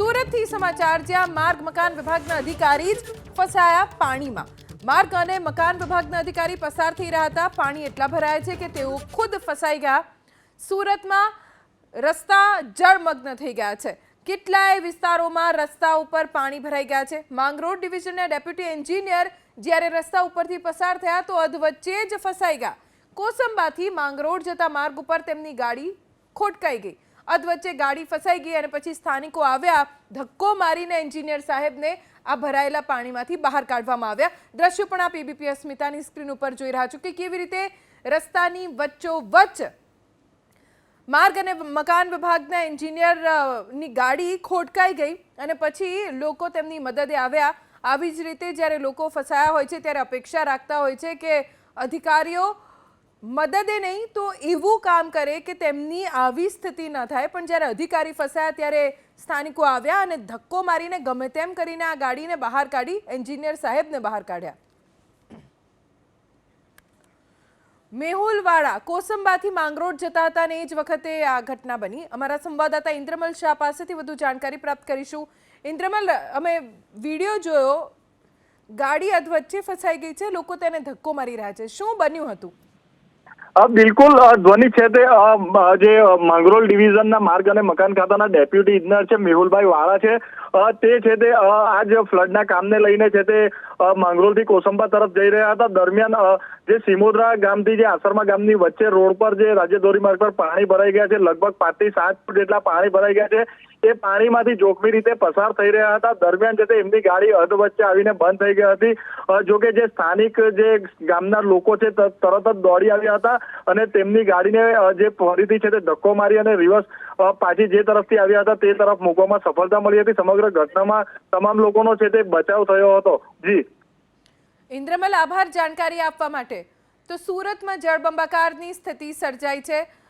સુરતથી સમાચાર, જ્યાં માર્ગ મકાન વિભાગના અધિકારી જ ફસાયા પાણીમાં. માર્ગ અને મકાન વિભાગના અધિકારી પસાર થઈ રહ્યા હતા. પાણી એટલા ભરાયા છે કે તેઓ ખુદ ફસાઈ ગયા. સુરતમાં રસ્તા જળમગ્ન થઈ ગયા છે. કેટલાય વિસ્તારોમાં રસ્તા ઉપર પાણી ભરાઈ ગયા છે. માંગરોળ ડિવિઝનના ડેપ્યુટી એન્જિનિયર જ્યારે રસ્તા ઉપરથી પસાર થયા તો અધવચ્ચે જ ફસાઈ ગયા. કોસંબાથી માંગરોળ જતા માર્ગ ઉપર તેમની ગાડી ખોટકાઈ ગઈ. અધવચ્ચે ગાડી ફસાઈ ગઈ અને પછી સ્થાનિકો આવ્યા, ધક્કો મારીને એન્જિનિયર સાહેબને આ ભરાયેલા પાણીમાંથી બહાર કાઢવામાં આવ્યા. દ્રશ્યો પણ આપ એબીપી અસ્મિતાની સ્ક્રીન ઉપર જોઈ રહ્યા છો કે કેવી રીતે રસ્તાની વચ્ચોવચ્ચ માર્ગ અને મકાન વિભાગના એન્જિનિયરની ગાડી ખોટકાઈ ગઈ અને પછી લોકો તેમની મદદે આવ્યા. આવી જ રીતે જ્યારે લોકો ફસાયા હોય છે, ત્યારે અપેક્ષા રાખતા હોય છે કે અધિકારીઓ મદદે નહીં તો એવું કામ કરે કે તેમની આવી સ્થિતિ ન થાય. પણ જ્યારે અધિકારી ફસાયા ત્યારે સ્થાનિકો આવ્યા અને ધક્કો મારીને ગમે તેમ કરીને આ ગાડીને બહાર કાઢી એન્જિનિયર સાહેબને બહાર કાઢ્યા. મેહુલવાડા, કોસંબાથી માંગરોળ જતા હતા અને એ જ વખતે આ ઘટના બની. અમારા સંવાદદાતા ઇન્દ્રમલ શાહ પાસેથી વધુ જાણકારી પ્રાપ્ત કરીશું. ઇન્દ્રમલ, અમે વીડિયો જોયો. ગાડી અધવચ્ચે ફસાઈ ગઈ છે. લોકો તેને ધક્કો મારી રહ્યા છે. શું બન્યું હતું? બિલકુલ ધ્વનિ છે તે જે માંગરોલ ડિવિઝનના માર્ગ અને મકાન ખાતાના ડેપ્યુટી ઇજનર છે, મેહુલભાઈ વાળા છે. તે છે તે આ જે ફ્લડના કામને લઈને છે તે માંગરોળથી કોસંબા તરફ જઈ રહ્યા હતા. દરમિયાન જે સિમોદરા ગામથી જે આસરમા ગામની વચ્ચે રોડ પર જે રાજ્ય ધોરીમાર્ગ પર પાણી ભરાઈ ગયા છે, લગભગ પાંચથી સાત ફૂટ જેટલા પાણી ભરાઈ ગયા છે, એ પાણીમાંથી જોખમી રીતે પસાર થઈ રહ્યા હતા. દરમિયાન તે એમની ગાડી અધ વચ્ચે આવીને બંધ થઈ ગઈ હતી. જોકે જો જે સ્થાનિક જે ગામના લોકો છે તરત જ દોડી આવ્યા હતા અને તેમની ગાડીને જે ફરીથી છે તે ધક્કો મારી અને રિવર્સ પાછી જે તરફથી આવ્યા હતા તે તરફ મૂકવામાં સફળતા મળી હતી. સમગ્ર ઘટનામાં તમામ લોકોનો છે તે બચાવ થયો હતો. જી. ઇન્દ્રમલ આભાર જાણકારી આપવા માટે. તો સુરતમાં જળબંબાકારની સ્થિતિ સર્જાઈ છે.